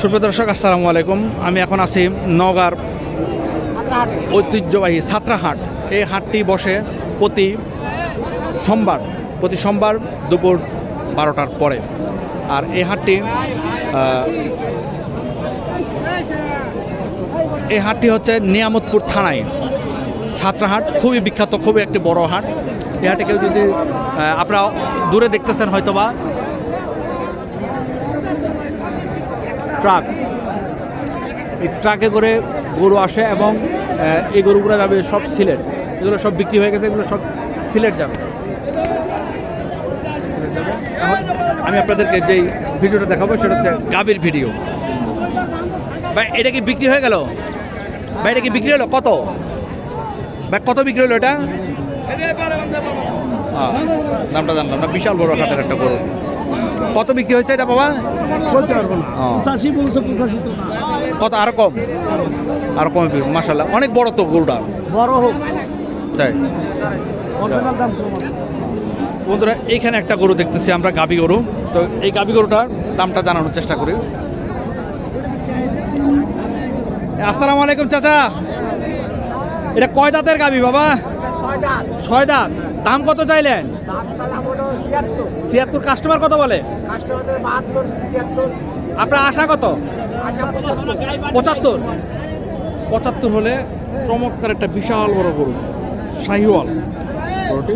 সুপ্রিয় দর্শক, আসসালামু আলাইকুম। আমি এখন আছি নগার ঐতিহ্যবাহী ছাত্রাহাট। এই হাটটি বসে প্রতি সোমবার প্রতি সোমবার দুপুর বারোটার পরে। আর এই হাটটি এই হাটটি হচ্ছে নিয়ামতপুর থানায়। ছাত্রাহাট খুবই বিখ্যাত, খুবই একটি বড় হাট। এই হাটে কেউ যদি আপনারা দূরে দেখতেছেন হয়তোবা ট্রাক। এই ট্রাকে করে গরু আসে এবং এই গরুগুলো যাবে সব সিলেট। এগুলো সব বিক্রি হয়ে গেছে, এগুলো সব সিলেট যাবে। আমি আপনাদেরকে যেই ভিডিওটা দেখাবো, সেটা হচ্ছে গাবির ভিডিও। ভাই, এটা কি বিক্রি হয়ে গেল? ভাই, এটা কি বিক্রি হলো? কত? ভাই, কত বিক্রি হলো এটা? দামটা জানলাম না, বিশাল বড় হাটের একটা গরু। কত বিক্রি হয়েছে এটা বাবা? বলতে পারব না। পঁচাশি বলছে পঁচাশি তো কত আরও কম? আরও কমে মাসাল্লাহ অনেক বড় তো গরুটা। বড় হোক। তাই? দাম বন্ধুরা এইখানে একটা গরু দেখতেছি আমরা গাবি গরু। তো এই গাবি গরুটার দামটা জানানোর চেষ্টা করি। আসসালামু আলাইকুম চাচা। এটা কয় দাঁতের গাবি বাবা? ছয় দাঁত দাম কত চাইলেন? ছিয়াত্তর। কাস্টমার কত বলে? আপনার আশা কত? পঁচাত্তর। পঁচাত্তর। হলে চমৎকার একটা বিশাল বড় গরু শাহিওয়াল। গরুটি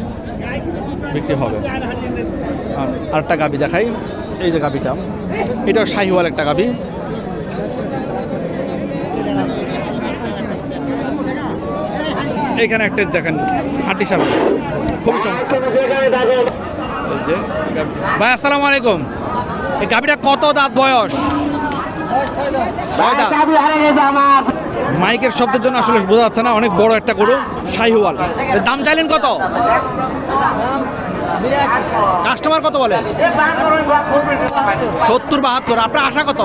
বিক্রি হবে। আর আরেকটা গাবি দেখাই। এই যে গাবিটা এটাও শাহিওয়াল একটা গাবি। এখানে একটা দেখেন হাড্ডি সার খুবই। ভাই, আসসালামু আলাইকুম। এই গাবিটা কত দাঁত বয়স? মাইকের শব্দের জন্য আসলে বোঝা যাচ্ছে না, অনেক বড় একটা গরু, শাহিওয়াল। দাম চাইলেন কত? কাস্টমার কত বলে? সত্তর বাহাত্তর। আপনার আশা কত?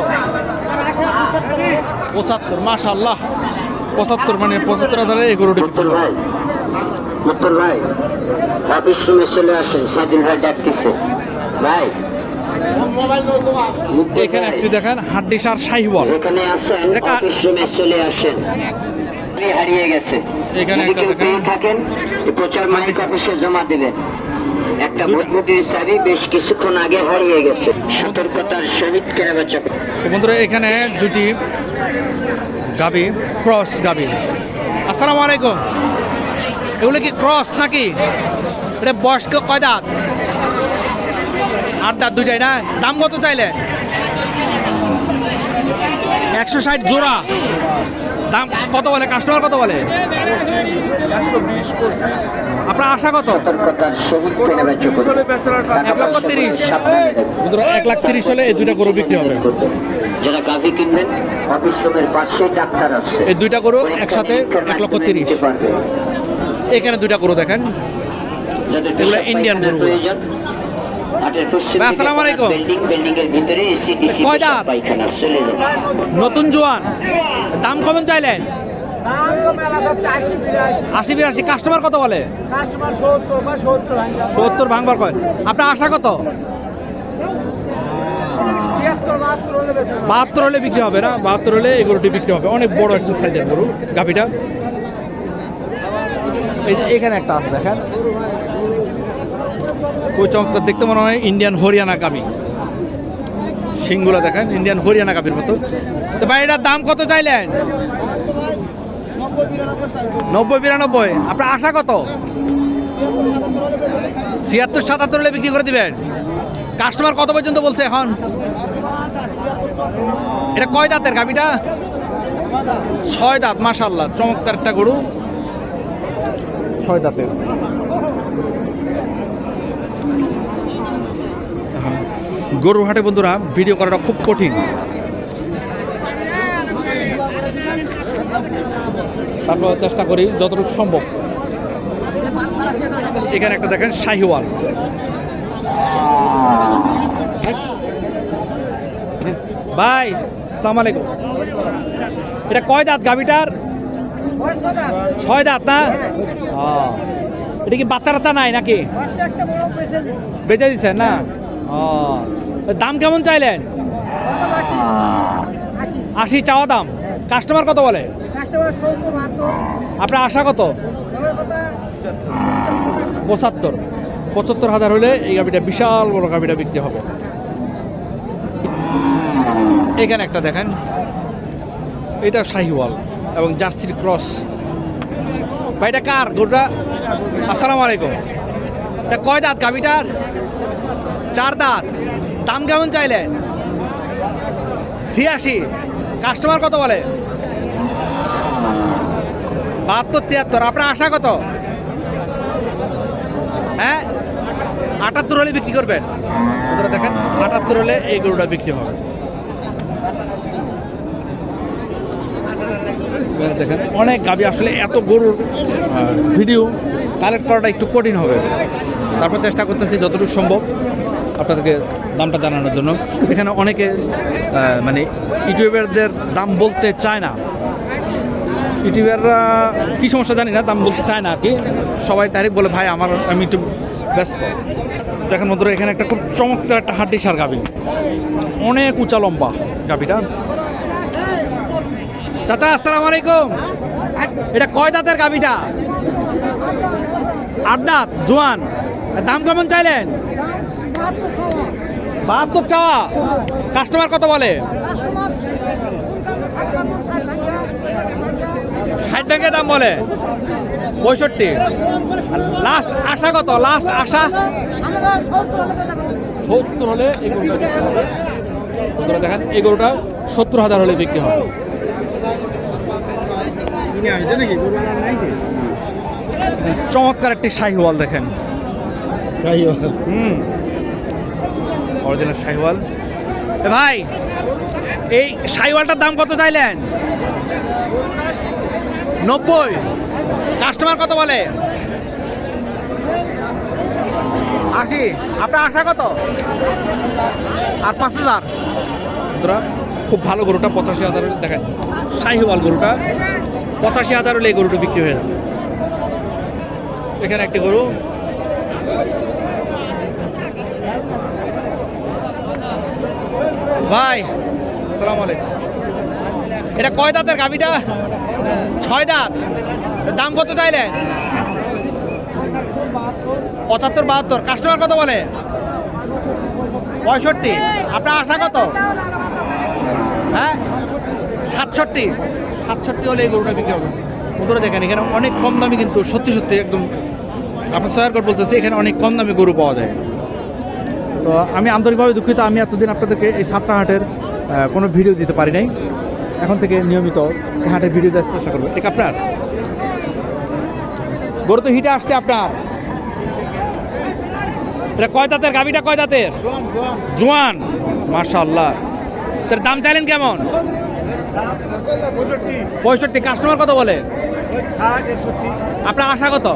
পঁচাত্তর মাশাল্লাহ পঁচাত্তর মানে পঁচাত্তর হাজারে এই গরুটি মুত্তর ভাই অফিস রুমে চলে আসেন স্বাধীন ভাই ডাকতেছে। ভাই এখানে একটি দেখেন হাড্ডি সার শাহিওয়াল। যেখানে এটা অফিস রুমে চলে আসেন। হারিয়ে গেছে। এখানে একটা দেখেন। থাকেন প্রচার মাইক অফিসে জমা দেবেন। একটা ভোটভুটির চাবি বেশ কিছুক্ষণ আগে হারিয়ে গেছে। সতর্কতার সহিত কেনাবেচা বন্ধুরা এখানে দুটি গাবি ক্রস গাবি। আসসালামু আলাইকুম। এগুলো কি ক্রস নাকি? এটা বয়স্ক কয় দাঁত? আট দাঁত দুইটাই না? দাম কত চাইলে? একশো ষাট জোড়া। দাম কত বলে? কাস্টমার কত বলে? আপনার আশা কত? এক লাখ তিরিশ হলে এই দুইটা গরু বিক্রি হবে। যারা গাভী কিনবেন অফিস রুমের পাশে ডাক্তার আছে। এই দুইটা গরু একসাথে এক লক্ষ তিরিশ। এখানে দুইটা গরু দেখেন। যাদের এগুলো ইন্ডিয়ান গরু। আসসালামু আলাইকুম। বিল্ডিং বিল্ডিং এর ভিতরে এসিডিসি কয় চলে নতুন জোয়ান। দাম কেমন চাইলেন? আশি বিরাশি। কাস্টমার কত বলে? সত্তর ভাঙবার কয়। আপনার আশা কত? বাহাত্তর হলে বিক্রি হবে না? বাহাত্তর হলে এই গরুটি বিক্রি হবে। অনেক বড় একটা সাইজের গরু গাভিটা। এই যে এখানে একটা আছে দেখেন। খুব চমৎকার দেখতে মনে হয় ইন্ডিয়ান হরিয়ানা গাভি। সিংগুলো দেখেন ইন্ডিয়ান হরিয়ানা গাভির মতো। তো ভাই এটার দাম কত চাইলেন? নব্বই বিরানব্বই আপনার আশা কত? ছিয়াত্তর সাতাত্তর হলে বিক্রি করে দিবেন। কাস্টমার কত পর্যন্ত বলছে এখন? এটা কয় দাঁতের গাভিটা? ছয় দাঁত মাশাল্লাহ চমৎকার একটা গরু। ছয় দাঁতের। গরুর হাটে বন্ধুরা, ভিডিও করাটা খুব কঠিন। তারপর চেষ্টা করি যতটুকু সম্ভব। এখানে একটা দেখেন শাহিওয়াল। ভাই সালাম আলাইকুম। এটা কয় দাঁত গাভিটার? ছয় দাঁত না? এটা কি বাচ্চা টাচ্চা নাই নাকি? বেঁচে দিচ্ছেন না? দাম কেমন চাইলেন? আশি চাওয়া দাম। কাস্টমার কত বলে? আপনার আশা কত? পঁচাত্তর। পঁচাত্তর হাজার হলে এই গাভিটা বিশাল বড় গাভিটা বিক্রি হবে। এখানে একটা দেখেন। এটা শাহিওয়াল এবং জার্সির ক্রস। ভাইটা কার? গরুটা? আসসালামু আলাইকুম। তা কয় দাঁত গাভিটার? চার দাঁত। দাম কেমন চাইলেন? ছিয়াশি। কাস্টমার কত বলে? বাহাত্তর, তিয়াত্তর। আপনার আশা কত? হ্যাঁ? আটাত্তর হলে বিক্রি করবেন। দেখেন, আটাত্তর হলে এই গরুটা বিক্রি হবে। দেখেন, অনেক গাবি। আসলে এত গরুর ভিডিও কালেক্ট করাটা একটু কঠিন হবে। তারপর চেষ্টা করতেছি যতটুকু সম্ভব আপনাদেরকে দামটা জানানোর জন্য। এখানে অনেকে মানে ইউটিউবারদের দাম বলতে চায় না। ইউটিউবাররা কী সমস্যা জানি না দাম বলতে চায় না আর কি। সবাই ডাইরেক্ট বলে ভাই আমার আমি একটু ব্যস্ত। দেখেন বন্ধুরা এখানে একটা খুব চমৎকার একটা হাড্ডি সার গাভি। অনেক উঁচা লম্বা গাভিটা। চাচা আসসালাম আলাইকুম। এটা কয় দাঁতের গাভিটা? আট দাঁত। জোয়ান দাম কেমন চাইলেন? বাহাত্তর চাওয়া। কাস্টমার কত বলে কাস্টমার পঞ্চান্ন ছাপ্পান্ন ষাট ভাঙা ষাট দাম বলে? পঁয়ষট্টি। লাস্ট আশা কত? লাস্ট আশা? সত্তর হলে বেচা সত্তর হলে এই গরুটা বিক্রি হবে। বন্ধুরা দেখেন এই গরুটা সত্তর হাজার হলে বিক্রি হবে। চমৎকার একটি শাহিওয়াল দেখেন। হুম। অরিজিনাল শাহিওয়াল। এ ভাই এই শাহিওয়ালটার দাম কত চাইলেন? নব্বই। কাস্টমার কত বলে? আশি। আপনার আশা কত? আর পাঁচ হাজার। খুব ভালো গরুটা, পঁচাশি হাজার দেখেন, শাহিওয়াল গরুটা, পঁচাশি হাজার হলে এই গরুটা বিক্রি হয়ে যাবে। এখানে একটি গরু। ভাই সালাম আলাইকুম। এটা কয় দাঁতের গাভিটা? ছয় দাঁত দাম কত চাইলেন পঁচাত্তর, বাহাত্তর। কাস্টমার কত বলে? পঁয়ষট্টি। আপনার আশা কত? হ্যাঁ? সাতষট্টি। সাতষট্টি হলে এই গরুটা বিক্রি হবে। বন্ধুরা দেখেন, এখানে অনেক কম দামি কিন্তু সত্যি সত্যি একদম আপনার সয়ার কোট বলতেছি, এখানে অনেক কম দামি গরু পাওয়া যায়। তো আমি আন্তরিকভাবে দুঃখিত, আমি এতদিন আপনাদেরকে এই সাতটা হাটের কোনো ভিডিও দিতে পারি নাই। এখন থেকে নিয়মিত হাটে ভিডিও দেওয়ার চেষ্টা করব। ঠিক আপনার? গরু তো হিটে আসছে আপনার। এটা কয় দাঁতের? গাভিটা কয় দাঁতের? জোয়ান। মার্শাল্লাহ তার দাম চাইলেন কেমন? পঁয়ষট্টি। কাস্টমার কত বলে? আপনার আশা কত?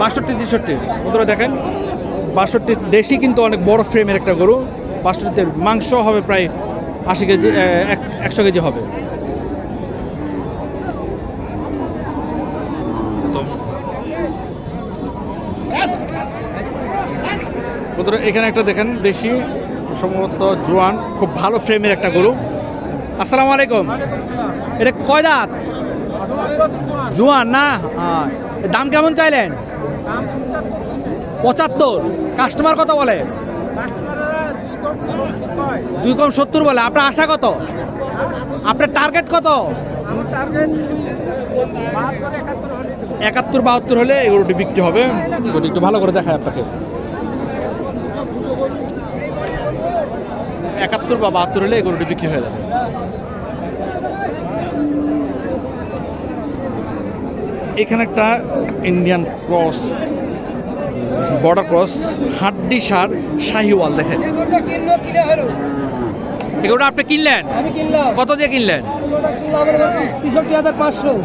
বাষট্টি, তেষট্টি। বন্ধুরা দেখেন, বাষট্টি দেশি কিন্তু অনেক বড় ফ্রেমের একটা গরু। বাষট্টিতে মাংস হবে প্রায় আশি কেজি এক- একশো কেজি হবে। এখানে একটা দেখেন দেশি, সম্ভবত জোয়ান, খুব ভালো ফ্রেমের একটা গরু। আসসালামু আলাইকুম। এটা কয় দাঁত? জোয়ান না? এর দাম কেমন চাইলেন? পঁচাত্তর। কাস্টমার কত বলে? দুই কম সত্তর বলে, আপনার আশা কত? আপনার টার্গেট কত? একাত্তর, বাহাত্তর হলে এই গরুটি বিক্রি হবে। একটু ভালো করে দেখায় আপনাকে। একাত্তর বা বাহাত্তর হলে এই গরুটি বিক্রি হয়ে যাবে। এখানে একটা ইন্ডিয়ান ক্রস বর্ডার ক্রস হাড্ডি সার শাহিওয়াল দেখেন। কিনে আপনি কিনলেন? আমি কিনলাম। কত দিয়ে কিনলেন?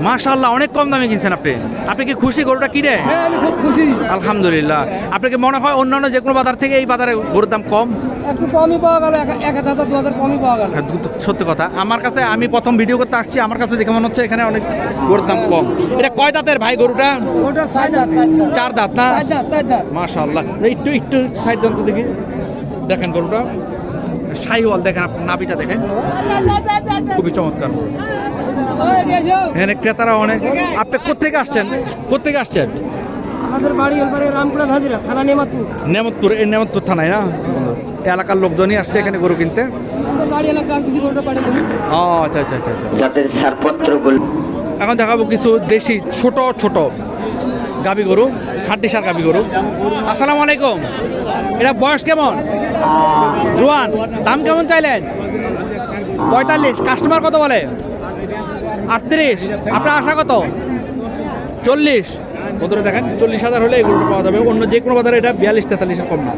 মাশাল্লাহ অনেক কম দামে কিনছেন আপনি। আপনি কি খুশি গরুটা কিনে? হ্যাঁ আমি খুব খুশি। আলহামদুলিল্লাহ। আপনাকে মনে হয় অন্যান্য যে কোনো বাজার থেকে এই বাজারে গরুর দাম কম? একটু কমই পাওয়া গেল এক হাজার দু হাজার কমই পাওয়া গেল। হ্যাঁ, সত্যি কথা। আমার কাছে আমি প্রথম ভিডিও করতে আসছি আমার কাছে দেখে মনে হচ্ছে এখানে অনেক গরুর দাম কম। এটা কয় দাঁতের ভাই গরুটা? ওটা চার দাঁত। দাঁত না? দাঁত মাশাল্লাহ একটু একটু সাইড দাম তো দেখি। দেখেন গরুটা। শাহিওয়াল দেখেন আপনার নাবিটা দেখেন। খুবই চমৎকার। এখানে ক্রেতারা অনেক। আপনি কোথেকে আসছেন? কোথেকে আসছেন? আমাদের বাড়ি এবারে রামপুরা হাজিরা থানা নেমাতপুর। নেমতপুর এই নেমতপুর থানায় না? এলাকার লোকজনই আসছে এখানে গরু কিনতে। ও আচ্ছা আচ্ছা আচ্ছা আচ্ছা। যাদের ছাড়পত্রগুলো এখন দেখাবো কিছু দেশি ছোট ছোট গাবি গরু। হাড্ডি সার গাবি গরু। আসসালামু আলাইকুম। এটা বয়স কেমন? জোয়ান দাম কেমন চাইলেন? পঁয়তাল্লিশ কাস্টমার কত বলে? আটত্রিশ আপনার আশা কত? চল্লিশ। বন্ধুরা দেখেন চল্লিশ হাজার হলে গরুটা পাওয়া যাবে। অন্য যে কোনো বাজারে এটা বিয়াল্লিশ তেতাল্লিশের কম না।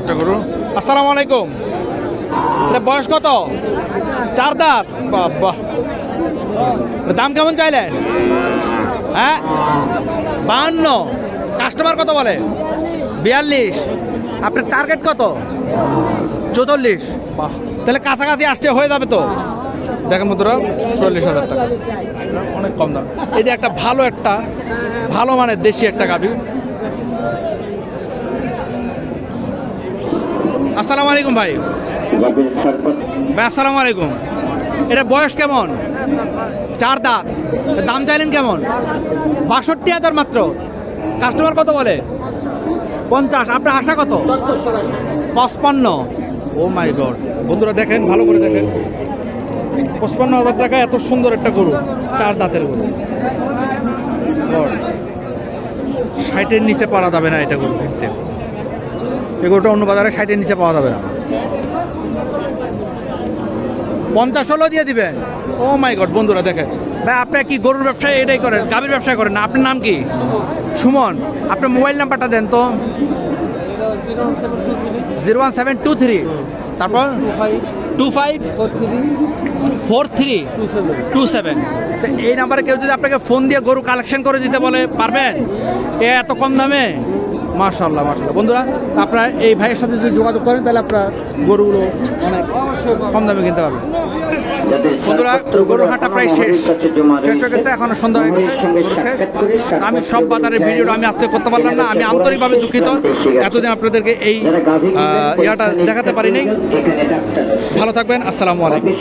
একটা গরু আসসালামু আলাইকুম। বয়স কত? চার দাঁত? বাবা। দাম কেমন চাইলেন হ্যাঁ? বাহান্ন। কাস্টমার কত বলে? বিয়াল্লিশ। আপনার টার্গেট কত? চৌচল্লিশ। বাহ। তাহলে কাছাকাছি আসছে, হয়ে যাবে তো। দেখেন বন্ধুরা, চল্লিশ হাজার টাকা। অনেক কম দাম। এই যে একটা ভালো একটা, ভালো মানের দেশি একটা গাভি। আসসালামু আলাইকুম ভাই। আসসালামু আলাইকুম। এটা বয়স কেমন? চার দাঁত। দাম চাইলেন কেমন? বাষট্টি হাজার মাত্র। কাস্টমার কত বলে? পঞ্চাশ। আপনার আশা কত? পঁচপান্ন। Oh my god. বন্ধুরা দেখেন, ভালো করে দেখেন। পঁচপান্ন হাজার টাকা এত সুন্দর একটা গরু। চার দাঁতের গরু। ষাটের নিচে পাওয়া যাবে না এটা গরু কিনতে। এই গরুটা অন্য বাজারে ষাটের নিচে পাওয়া যাবে না। পঞ্চাশ ষোলো দিয়ে দিবেন। ও মাই গড বন্ধুরা দেখেন। ভাই আপনি কি গরুর ব্যবসায় এটাই করেন? গাভীর ব্যবসা করেন না? আপনার নাম কি? সুমন। আপনার মোবাইল নাম্বারটা দেন তো। Zero one seven two three. তারপর? Two five. Four three. Two seven. তো এই নাম্বারে কেউ যদি আপনাকে ফোন দিয়ে গরু কালেকশন করে দিতে বলে পারবেন? এ এত কম দামে? মাশাল্লাহ মাশাল্লাহ বন্ধুরা, আপনারা এই ভাইয়ের সাথে যদি যোগাযোগ করেন, তাহলে আপনারা গরুগুলো অনেক কম দামে কিনতে পারবেন। বন্ধুরা গরু প্রায় শেষ। শেষ হয়ে গেছে, এখনও সন্ধ্যা আমি সব বাজারের ভিডিওটা আমি আজকে করতে পারলাম না, আমি আন্তরিকভাবে দুঃখিত। এতদিন আপনাদেরকে এই ইয়াটা দেখাতে পারিনি। ভালো থাকবেন, আসসালামু আলাইকুম।